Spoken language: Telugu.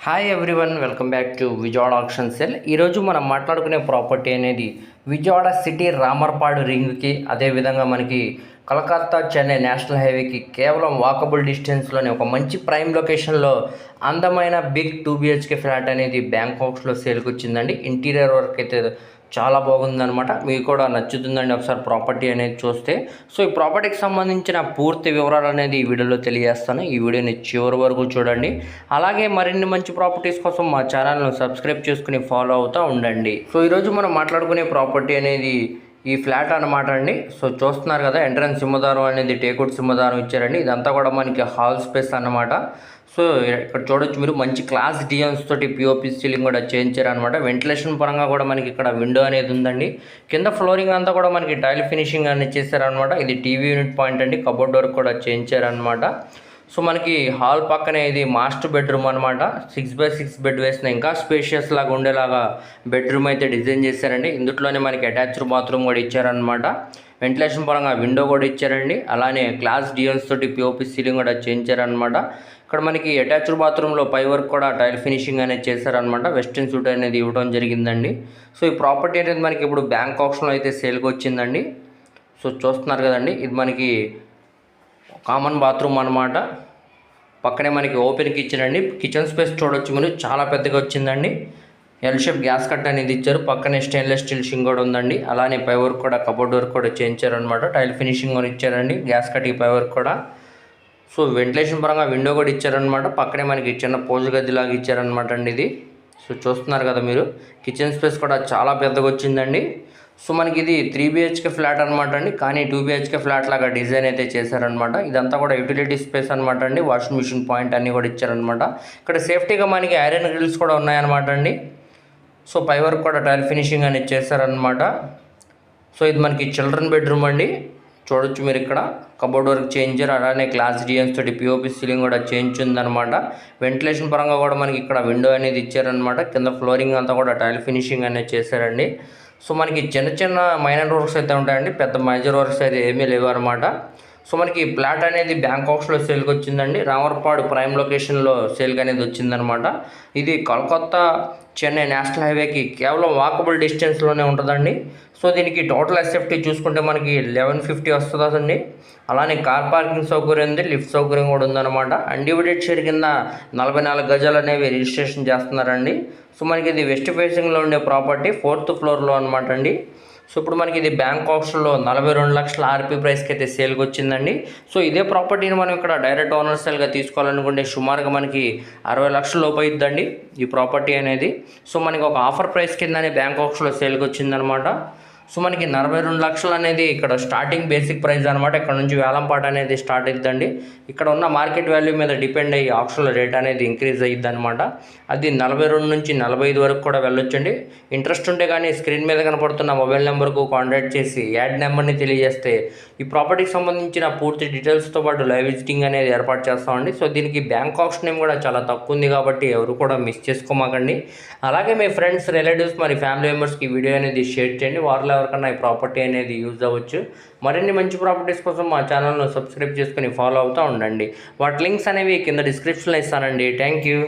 Hi everyone welcome back to Vijayawada option sell ఈరోజు మనం మాట్లాడుకునే ప్రాపర్టీ అనేది విజయవాడ సిటీ రామర్పాడు రింగ్కి అదేవిధంగా మనకి కలకత్తా చెన్నై నేషనల్ హైవేకి కేవలం వాకబుల్ డిస్టెన్స్లోనే ఒక మంచి ప్రైమ్ లొకేషన్లో అందమైన బిగ్ టూ బిహెచ్కే ఫ్లాట్ అనేది బ్యాంకాక్స్లో సేల్కి వచ్చిందండి. ఇంటీరియర్ వర్క్ అయితే చాలా బాగుందనమాట మీకు కూడా నచ్చుతుందండి ఒకసారి ప్రాపర్టీ అనేది చూస్తే. సో ఈ ప్రాపర్టీకి సంబంధించిన పూర్తి వివరాలు అనేది ఈ వీడియోలో తెలియజేస్తాను. ఈ వీడియోని చివరి వరకు చూడండి. అలాగే మరిన్ని మంచి ప్రాపర్టీస్ కోసం మా ఛానల్ను సబ్స్క్రైబ్ చేసుకుని ఫాలో అవుతూ ఉండండి. సో ఈరోజు మనం మాట్లాడుకునే ప్రాపర్టీ అనేది ఈ ఫ్లాట్ అనమాట అండి. సో చూస్తున్నారు కదా ఎంట్రన్స్ సింహదారం అనేది టేకుడ్ సింహదారం ఇచ్చారండి. ఇదంతా కూడా మనకి హాల్ స్పేస్ అన్నమాట. సో ఇక్కడ చూడొచ్చు మీరు మంచి క్లాస్ డిజైన్స్ తోటి పిఓపి సీలింగ్ కూడా చేయించారనమాట వెంటిలేషన్ పరంగా కూడా మనకి ఇక్కడ విండో అనేది ఉందండి. కింద ఫ్లోరింగ్ అంతా కూడా మనకి టైల్ ఫినిషింగ్ అనేది చేశారనమాట ఇది టీవీ యూనిట్ పాయింట్ అండి. కబోర్డ్ వర్క్ కూడా చేయించారనమాట సో మనకి హాల్ పక్కనే ఇది మాస్టర్ బెడ్రూమ్ అనమాట సిక్స్ బై సిక్స్ బెడ్ వేసిన ఇంకా స్పేషియస్ లాగా ఉండేలాగా బెడ్రూమ్ అయితే డిజైన్ చేశారండి. ఇందులోనే మనకి అటాచ్డ్ బాత్రూమ్ కూడా ఇచ్చారనమాట వెంటిలేషన్ పరంగా విండో కూడా ఇచ్చారండి. అలానే గ్లాస్ డిజైన్స్ తోటి పిఓపి సీలింగ్ కూడా చేయించారనమాట ఇక్కడ మనకి అటాచ్డ్ బాత్రూంలో పై వర్క్ కూడా టైల్ ఫినిషింగ్ అనేది చేశారనమాట వెస్ట్రన్ సూట్ అనేది ఇవ్వడం జరిగిందండి. సో ఈ ప్రాపర్టీ అనేది మనకి ఇప్పుడు బ్యాంక్ ఆప్షన్లో అయితే సేల్కి వచ్చిందండి. సో చూస్తున్నారు కదండి ఇది మనకి కామన్ బాత్రూమ్ అనమాట పక్కనే మనకి ఓపెన్ కిచెన్ అండి. కిచెన్ స్పేస్ చూడొచ్చు మీరు. చాలా పెద్దగా వచ్చిందండి. ఎల్ షేప్ గ్యాస్ కట్ అనేది ఇచ్చారు. పక్కనే స్టెయిన్లెస్ స్టీల్ షింగ్ కూడా ఉందండి. అలానే పై వర్క్ కూడా కబోర్డ్ వర్క్ కూడా చేయించారు అనమాట టైల్ ఫినిషింగ్ కూడా ఇచ్చారండి. గ్యాస్ కట్ ఈ పై వర్క్ కూడా. సో వెంటిలేషన్ పరంగా విండో కూడా ఇచ్చారనమాట పక్కనే మనకి చిన్న పోజు గదిలాగా ఇచ్చారనమాట అండి ఇది. సో చూస్తున్నారు కదా మీరు. కిచెన్ స్పేస్ కూడా చాలా పెద్దగా వచ్చిందండి. సో మనకి ఇది త్రీ బిహెచ్కే ఫ్లాట్ అనమాట అండి. కానీ టూ బిహెచ్కే ఫ్లాట్ లాగా డిజైన్ అయితే చేశారనమాట ఇదంతా కూడా యూటిలిటీ స్పేస్ అనమాట అండి. వాషింగ్ మిషన్ పాయింట్ అన్నీ కూడా ఇచ్చారనమాట ఇక్కడ సేఫ్టీగా మనకి ఐరన్ గ్రిల్స్ కూడా ఉన్నాయన్నమాట అండి. సో పై వరకు కూడా టైల్ ఫినిషింగ్ అనేది చేశారనమాట సో ఇది మనకి చిల్డ్రన్ బెడ్రూమ్ అండి. చూడొచ్చు మీరు ఇక్కడ. కబోర్డ్ వర్క్ చేంజర్ అలానే క్లాస్ డిజైన్స్ తోటి పిఓపి సీలింగ్ కూడా చేంజ్ ఉందన్నమాట. వెంటిలేషన్ పరంగా కూడా మనకి ఇక్కడ విండో అనేది ఇచ్చారనమాట కింద ఫ్లోరింగ్ అంతా కూడా టైల్ ఫినిషింగ్ అనేది చేశారండి. సో మనకి చిన్న చిన్న మైనర్ వర్క్స్ అయితే ఉంటాయండి. పెద్ద మేజర్ వర్క్స్ అయితే ఏమీ లేవు అనమాట సో మనకి ప్లాట్ అనేది బ్యాంకాక్స్లో సేల్కి వచ్చిందండి రామర్పాడు ప్రైమ్ లొకేషన్లో సేల్కి అనేది వచ్చిందనమాట. ఇది కోల్కత్తా చెన్నై నేషనల్ హైవేకి కేవలం వాకబుల్ డిస్టెన్స్లోనే ఉంటుందండి. సో దీనికి టోటల్ ఎస్ఎఫ్టీ చూసుకుంటే మనకి లెవెన్ ఫిఫ్టీ వస్తుందండి అలానే కార్ పార్కింగ్ సౌకర్యం ఉంది లిఫ్ట్ సౌకర్యం కూడా ఉందన్నమాట అన్డివిడెడ్ షేర్ కింద నలభై నాలుగు గజాలు అనేవి రిజిస్ట్రేషన్ చేస్తున్నారండి. సో మనకి ఇది వెస్ట్ ఫేసింగ్లో ఉండే ప్రాపర్టీ ఫోర్త్ ఫ్లోర్లో అనమాట అండి. సో ఇప్పుడు మనకి ఇది బ్యాంక్ ఆప్షన్లో నలభై రెండు లక్షల ఆర్పీ ప్రైస్కి అయితే సేల్కి వచ్చిందండి సో ఇదే ప్రాపర్టీని మనం ఇక్కడ డైరెక్ట్ ఓనర్ సేల్గా తీసుకోవాలనుకుంటే సుమారుగా మనకి అరవై లక్షల లోపు అయిద్దండి ఈ ప్రాపర్టీ అనేది. సో మనకి ఒక ఆఫర్ ప్రైస్ కిందనే బ్యాంక్ ఆప్షన్లో సేల్కి వచ్చిందనమాట సో మనకి నలభై రెండు లక్షలు అనేది ఇక్కడ స్టార్టింగ్ బేసిక్ ప్రైస్ అనమాట ఇక్కడ నుంచి వేలంపాట అనేది స్టార్ట్ అవుతుందండి ఇక్కడ ఉన్న మార్కెట్ వాల్యూ మీద డిపెండ్ అయ్యి ఆప్షన్ల రేట్ అనేది ఇంక్రీజ్ అయ్యిద్ది అనమాట అది నలభై రెండు నుంచి నలభై ఐదు వరకు కూడా వెళ్ళొచ్చండి. ఇంట్రెస్ట్ ఉంటే కానీ స్క్రీన్ మీద కనపడుతున్న మొబైల్ నెంబర్కు కాంటాక్ట్ చేసి యాడ్ నెంబర్ని తెలియజేస్తే ఈ ప్రాపర్టీకి సంబంధించిన పూర్తి డీటెయిల్స్తో పాటు లైవ్ విజిటింగ్ అనేది ఏర్పాటు చేస్తామండి. సో దీనికి బ్యాంక్ ఆప్షన్ కూడా చాలా తక్కువ ఉంది కాబట్టి ఎవరు కూడా మిస్ చేసుకోమాకండి. అలాగే మీ ఫ్రెండ్స్ రిలేటివ్స్ మరి ఫ్యామిలీ మెంబర్స్కి ఈ వీడియో అనేది షేర్ చేయండి. వారిలో ఎవరికన్నా ఈ ప్రాపర్టీ అనేది యూజ్ అవ్వచ్చు. మరిన్ని మంచి ప్రాపర్టీస్ కోసం మా ఛానల్ను సబ్స్క్రైబ్ చేసుకుని ఫాలో అవుతూ ఉండండి. వాటి లింక్స్ అనేవి కింద డిస్క్రిప్షన్లో ఇస్తానండి. Thank you.